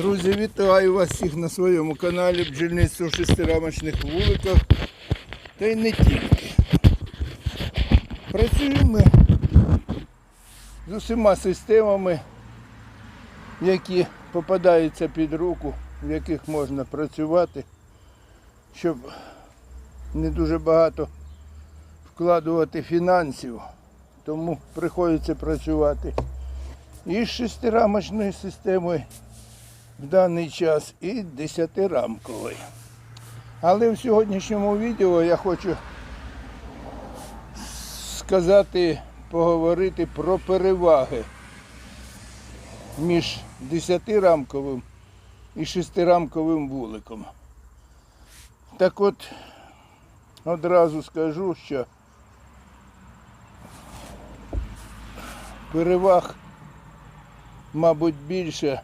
Друзі, вітаю вас всіх на своєму каналі бджільництво в шестирамочних вуликах. Та й не тільки. Працюємо ми з усіма системами, які попадаються під руку, в яких можна працювати, щоб не дуже багато вкладувати фінансів. Тому приходиться працювати і з шестирамочною системою в даний час і десятирамковий. Але в сьогоднішньому відео я хочу сказати, поговорити про переваги між десятирамковим і шестирамковим вуликом. Так от одразу скажу, що переваг, мабуть, більше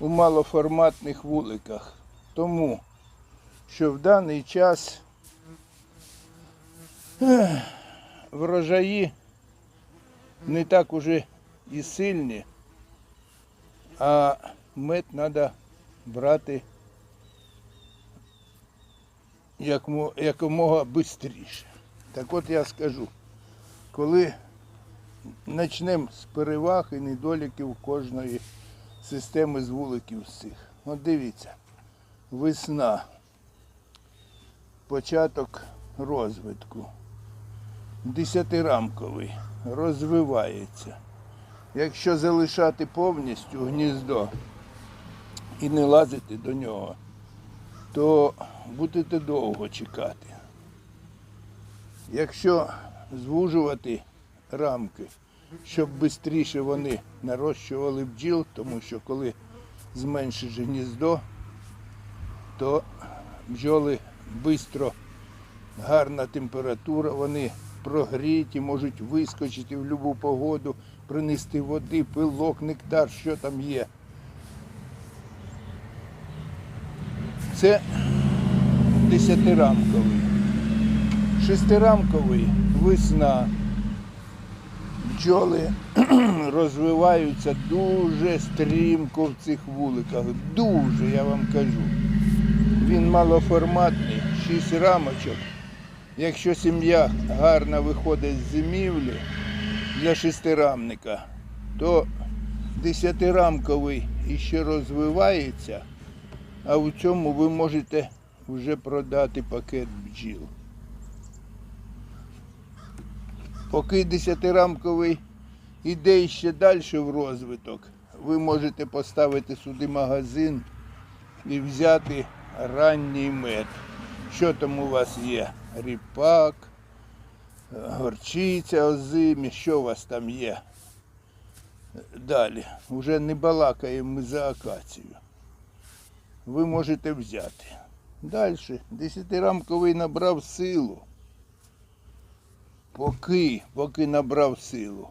у малоформатних вуликах. Тому що в даний час врожаї не так уже і сильні, а мед треба брати як мо- якомога швидше. Так от я скажу, коли почнемо з переваг і недоліків кожної системи з вуликів з цих. От дивіться, весна, початок розвитку, десятирамковий, розвивається. Якщо залишати повністю гніздо і не лазити до нього, то будете довго чекати. Якщо звужувати рамки, щоб швидше вони нарощували бджіл, тому що коли зменшиш гніздо, то бджоли швидко, гарна температура, вони прогріті, можуть вискочити в будь-яку погоду, принести води, пилок, нектар, що там є. Це десятирамковий. Шестирамковий весна бджоли розвиваються дуже стрімко в цих вуликах. Дуже, я вам кажу. Він малоформатний, 6 рамочок. Якщо сім'я гарно виходить з зимівлі для шестирамника, то десятирамковий іще розвивається, а в цьому ви можете вже продати пакет бджіл. Поки десятирамковий іде ще далі в розвиток, ви можете поставити сюди магазин і взяти ранній мед. Що там у вас є? Ріпак, горчиця озимі, що у вас там є? Далі. Вже не балакаємо ми за акацію. Ви можете взяти. Далі. Десятирамковий набрав силу. Поки, поки набрав силу,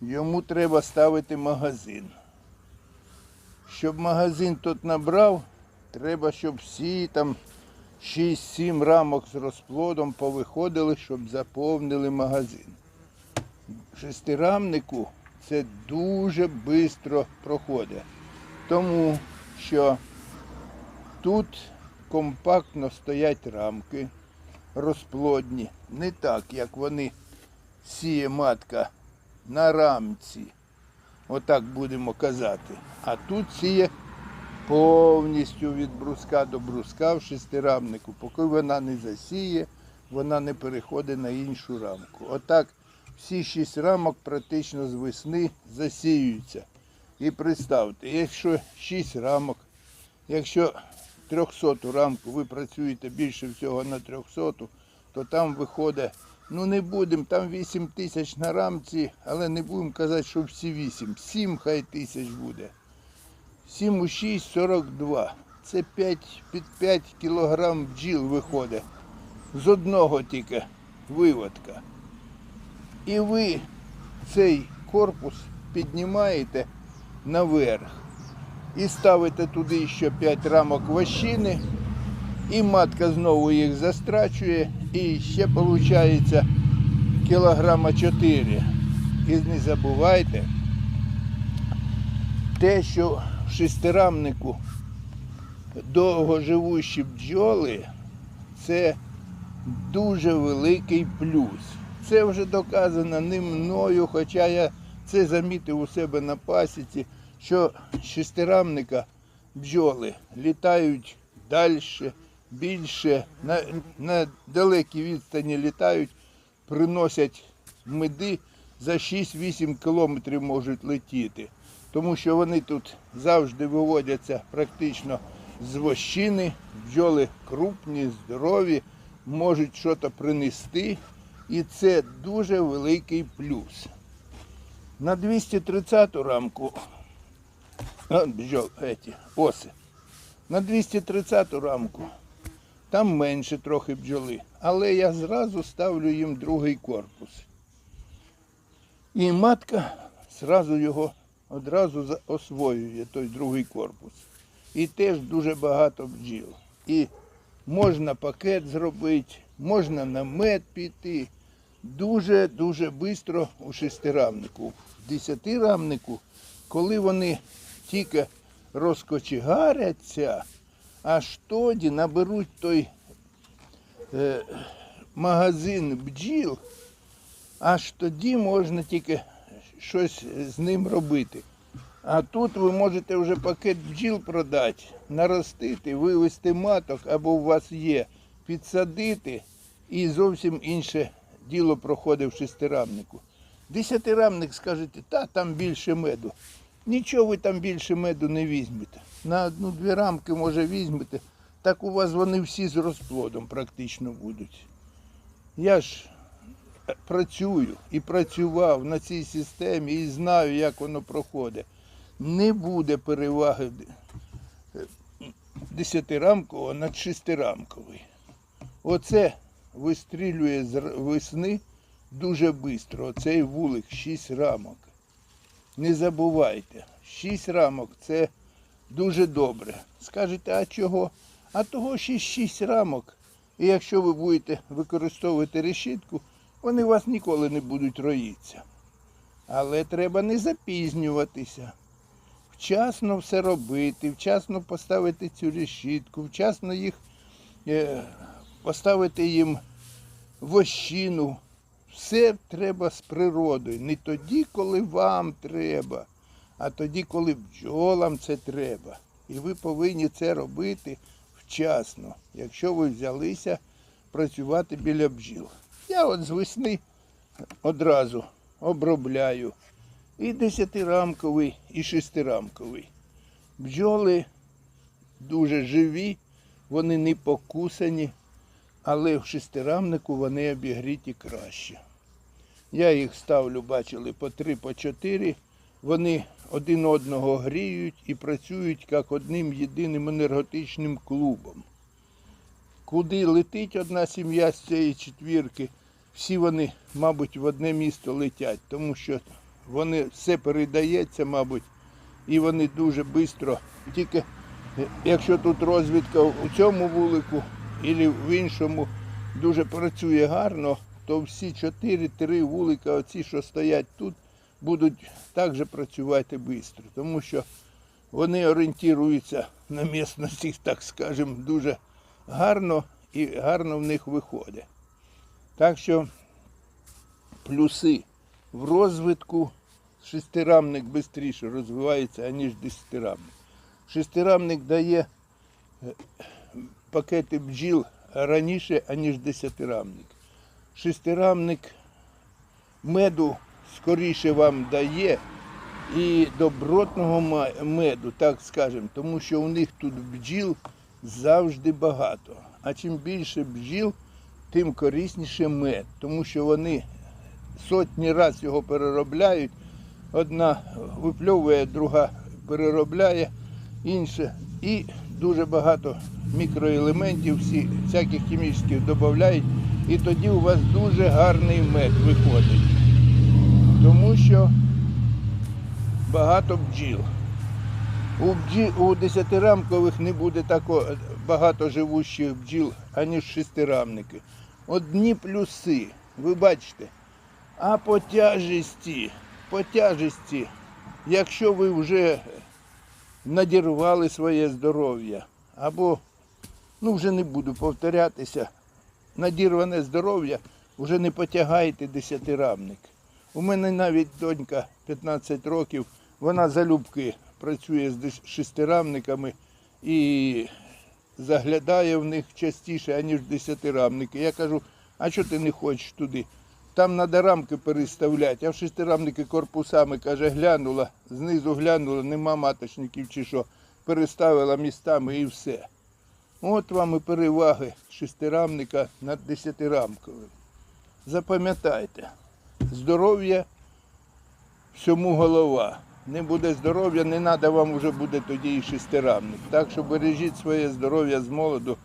йому треба ставити магазин. Щоб магазин тут набрав, треба, щоб всі там 6-7 рамок з розплодом повиходили, щоб заповнили магазин. Шестирамнику це дуже швидко проходить. Тому що тут компактно стоять рамки розплодні. Не так, як вони сіє матка на рамці. Отак будемо казати. А тут сіє повністю від бруска до бруска в шестирамнику. Поки вона не засіє, вона не переходить на іншу рамку. Отак всі шість рамок практично з весни засіюються. І представте, якщо шість рамок, якщо 300 рамку ви працюєте більше всього на 300, то там виходить, ну не будемо, там 8 тисяч на рамці, але не будемо казати, що всі 8. 7 хай тисяч буде. 7 у 6 42. Це 5, під 5 кілограм бджіл виходить. З одного тільки виводка. І ви цей корпус піднімаєте наверх і ставите туди ще 5 рамок вощини, і матка знову їх застрачує, і ще виходить кілограма 4. І не забувайте те, що в шестирамнику довгоживущі бджоли це дуже великий плюс. Це вже доказано не мною, хоча я це замітив у себе на пасіці, що шестирамника бджоли літають далі, більше, на, на далекій відстані літають, приносять меди за 6-8 кілометрів можуть летіти. Тому що вони тут завжди виводяться практично з вощини, бджоли крупні, здорові, можуть щось принести. І це дуже великий плюс. На 230 рамку бджол, еті, оси. На 230 рамку там менше трохи бджоли, але я зразу ставлю їм другий корпус. І матка зразу його одразу освоює той другий корпус. І теж дуже багато бджіл. І можна пакет зробити, можна на мед піти. Дуже-дуже швидко у шестирамнику. В десятирамнику, коли вони тільки розкочегаряться, аж тоді наберуть той е, магазин бджіл, аж тоді можна тільки щось з ним робити. А тут ви можете вже пакет бджіл продати, наростити, вивести маток, або у вас є, підсадити і зовсім інше діло проходить в шестирамнику. Десятирамник скажете, та там більше меду. Нічого ви там більше меду не візьмете. На одну-дві рамки, може, візьмете, так у вас вони всі з розплодом практично будуть. Я ж е, працюю і працював на цій системі і знаю, як воно проходить. Не буде переваги е, десятирамкового над шестирамковий. Оце вистрілює з весни дуже швидко. Оцей вулик 6 рамок. Не забувайте, 6 рамок це дуже добре. Скажете, а чого? А того ще 6 рамок. І якщо ви будете використовувати решітку, вони у вас ніколи не будуть роїтися. Але треба не запізнюватися. Вчасно все робити, вчасно поставити цю решітку, вчасно їх е, поставити їм вощину. Все треба з природою. Не тоді, коли вам треба, а тоді, коли бджолам це треба. І ви повинні це робити вчасно, якщо ви взялися працювати біля бджіл. Я от з весни одразу обробляю і десятирамковий, і шестирамковий. Бджоли дуже живі, вони не покусані, але в шестирамнику вони обігріті краще. Я їх ставлю, бачили, по три, по чотири. Вони один одного гріють і працюють як одним єдиним енергетичним клубом. Куди летить одна сім'я з цієї четвірки, всі вони, мабуть, в одне місто летять, тому що вони все передається, мабуть, і вони дуже швидко. Тільки е, якщо тут розвідка у цьому вулику і в іншому дуже працює гарно, то всі чотири-три вулика, оці, що стоять тут, будуть також працювати швидко, тому що вони орієнтуються на місцевості, так скажемо, дуже гарно і гарно в них виходить. Так що плюси в розвитку шестирамник швидше розвивається, аніж десятирамник. Шестирамник дає е, пакети бджіл раніше, аніж десятирамник. Шестирамник меду скоріше вам дає і добротного меду, так скажемо, тому що у них тут бджіл завжди багато. А чим більше бджіл, тим корисніше мед, тому що вони сотні разів його переробляють. Одна випльовує, друга переробляє, інша. І дуже багато мікроелементів, всі, всяких хімічних додають. І тоді у вас дуже гарний мед виходить. Тому що багато бджіл. У, бджі, у десятирамкових не буде тако багато живущих бджіл, аніж шестирамники. Одні плюси, ви бачите. А по тяжесті, по тяжесті, якщо ви вже надірвали своє здоров'я. Або, ну вже не буду повторятися, надірване здоров'я вже не потягаєте десятирамник. У мене навіть донька 15 років, вона залюбки працює з шестирамниками і заглядає в них частіше, аніж десятирамники. Я кажу, а що ти не хочеш туди? Там треба рамки переставляти, а в шестирамники корпусами, каже, глянула, знизу глянула, нема маточників чи що, переставила містами і все. От вам і переваги шестирамника над десятирамковим. Запам'ятайте, здоров'я всьому голова. Не буде здоров'я, не треба вам вже буде тоді і шестирамник. Так що бережіть своє здоров'я з молоду.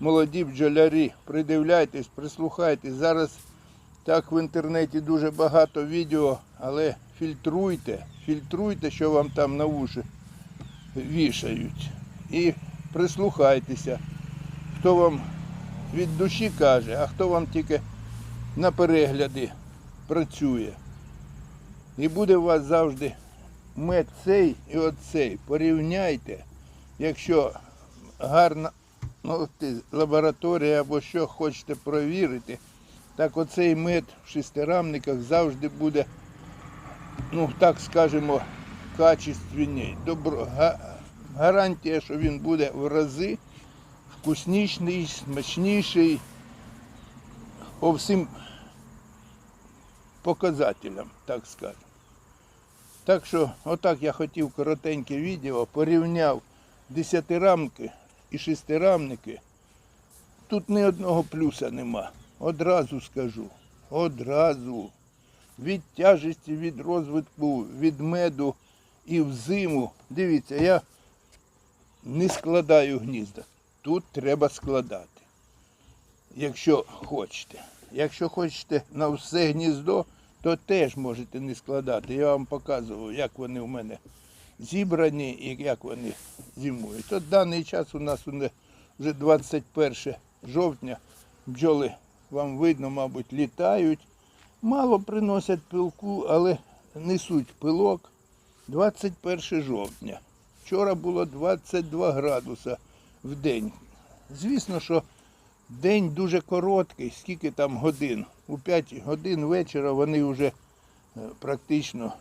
Молоді бджолярі, придивляйтесь, прислухайтесь. Зараз так в інтернеті дуже багато відео, але фільтруйте, фільтруйте, що вам там на вуші вішають. І прислухайтеся, хто вам від душі каже, а хто вам тільки на перегляди працює. І буде у вас завжди мед цей і оцей. Порівняйте, якщо гарна ну, лабораторія або що хочете провірити, так оцей мед в шестирамниках завжди буде, ну так скажемо, качественний. Добро, гарантія, що він буде в рази вкусніший, смачніший по всім показателям, так скажемо. Так що, отак я хотів коротеньке відео, порівняв десятирамки і шестирамники. Тут ні одного плюса нема. Одразу скажу. Одразу. Від тяжесті, від розвитку, від меду і в зиму. Дивіться, я не складаю гнізда. Тут треба складати. Якщо хочете. Якщо хочете на все гніздо, то теж можете не складати. Я вам показував, як вони у мене зібрані і як вони зимують. От даний час у нас вже 21 жовтня. Бджоли, вам видно, мабуть, літають. Мало приносять пилку, але несуть пилок 21 жовтня. Вчора було 22 градуса в день. Звісно, що день дуже короткий, скільки там годин. У 5 годин вечора вони вже е, практично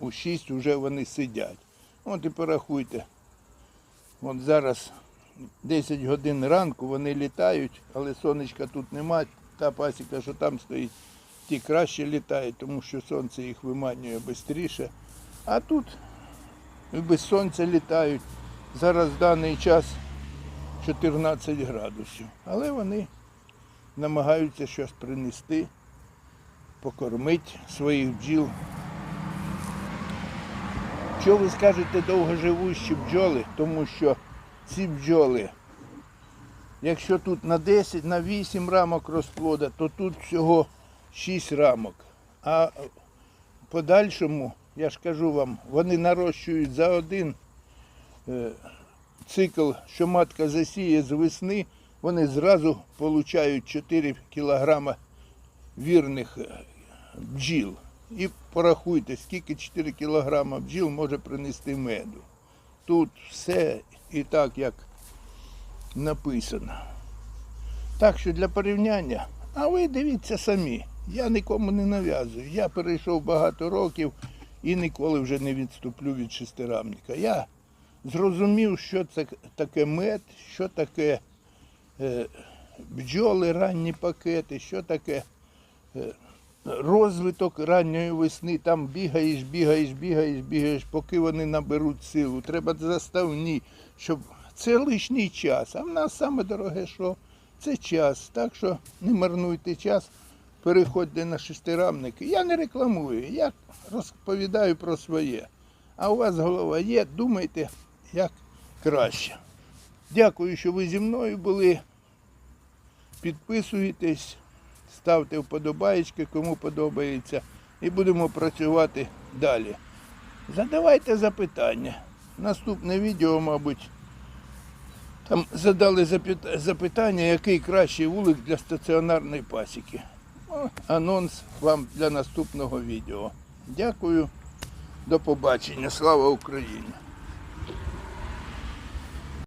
у 6 вже вони сидять. От і порахуйте. От зараз 10 годин ранку вони літають, але сонечка тут немає. Та пасіка, що там стоїть, ті краще літають, тому що сонце їх виманює швидше. А тут і без сонця літають. Зараз в даний час 14 градусів. Але вони намагаються щось принести, покормити своїх бджіл. Що ви скажете довгоживущі бджоли, тому що ці бджоли, якщо тут на 10, на 8 рамок розплода, то тут всього 6 рамок. А в подальшому, я ж кажу вам, вони нарощують за один е, цикл, що матка засіє з весни, вони зразу получають 4 кілограма вірних е, бджіл. І порахуйте, скільки 4 кілограма бджіл може принести меду. Тут все і так, як написано. Так що для порівняння, а ви дивіться самі. Я нікому не нав'язую. Я перейшов багато років і ніколи вже не відступлю від шестирамника. Я зрозумів, що це таке мед, що таке е, бджоли, ранні пакети, що таке е, розвиток ранньої весни. Там бігаєш, бігаєш, бігаєш, бігаєш, поки вони наберуть силу. Треба заставні, щоб це лишній час. А в нас саме дороге, що це час. Так що не марнуйте час, переходьте на шестирамники. Я не рекламую, я розповідаю про своє. А у вас голова є, думайте, як краще. Дякую, що ви зі мною були. Підписуйтесь, ставте вподобаєчки, кому подобається, і будемо працювати далі. Задавайте запитання. Наступне відео, мабуть, там задали запитання, який кращий вулик для стаціонарної пасіки. Анонс вам для наступного відео. Дякую. До побачення. Слава Україні!